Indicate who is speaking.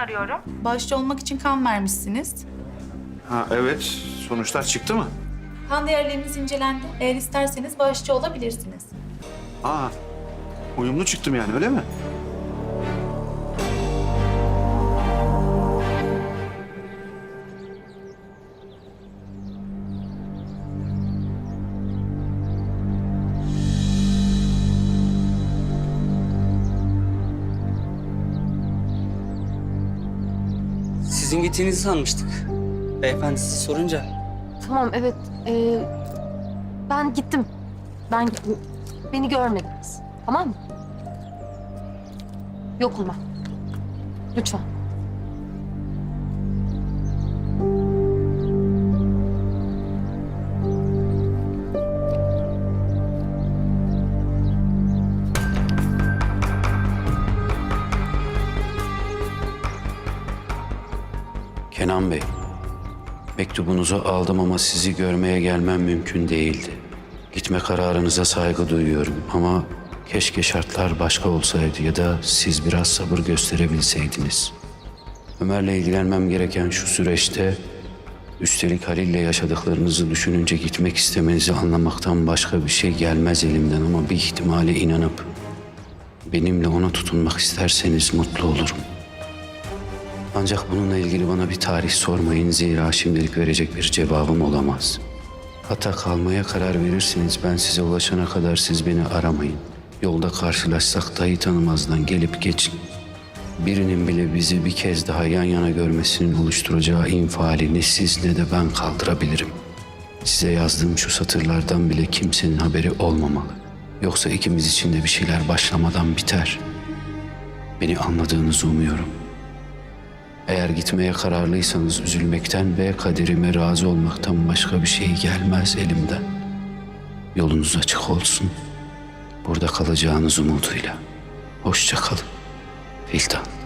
Speaker 1: arıyorum. Bağışçı olmak için kan vermişsiniz.
Speaker 2: Ha evet. Sonuçlar çıktı mı?
Speaker 1: Kan değerleriniz incelendi. Eğer isterseniz bağışçı olabilirsiniz.
Speaker 2: Aa. Uyumlu çıktım yani öyle mi?
Speaker 3: Sizin gittiğinizi sanmıştık. Beyefendi sizi sorunca.
Speaker 4: Tamam evet. Ee, ben gittim. Ben gittim. Beni görmediniz. Tamam mı? Yok olma. Lütfen.
Speaker 5: Kenan Bey, mektubunuzu aldım ama sizi görmeye gelmem mümkün değildi. Gitme kararınıza saygı duyuyorum ama keşke şartlar başka olsaydı ya da siz biraz sabır gösterebilseydiniz. Ömer'le ilgilenmem gereken şu süreçte üstelik Halil'le yaşadıklarınızı düşününce gitmek istemenizi anlamaktan başka bir şey gelmez elimden ama bir ihtimale inanıp benimle ona tutunmak isterseniz mutlu olurum. Ancak bununla ilgili bana bir tarih sormayın zira şimdilik verecek bir cevabım olamaz. Hatta kalmaya karar verirsiniz ben size ulaşana kadar siz beni aramayın. Yolda karşılaşsak dahi tanımazdan gelip geçin. Birinin bile bizi bir kez daha yan yana görmesinin oluşturacağı infiali ne siz ne de ben kaldırabilirim. Size yazdığım şu satırlardan bile kimsenin haberi olmamalı. Yoksa ikimiz için de bir şeyler başlamadan biter. Beni anladığınızı umuyorum. Eğer gitmeye kararlıysanız üzülmekten ve kaderime razı olmaktan başka bir şey gelmez elimden. Yolunuz açık olsun. Burada kalacağınız umuduyla. Hoşça kalın. Fildan.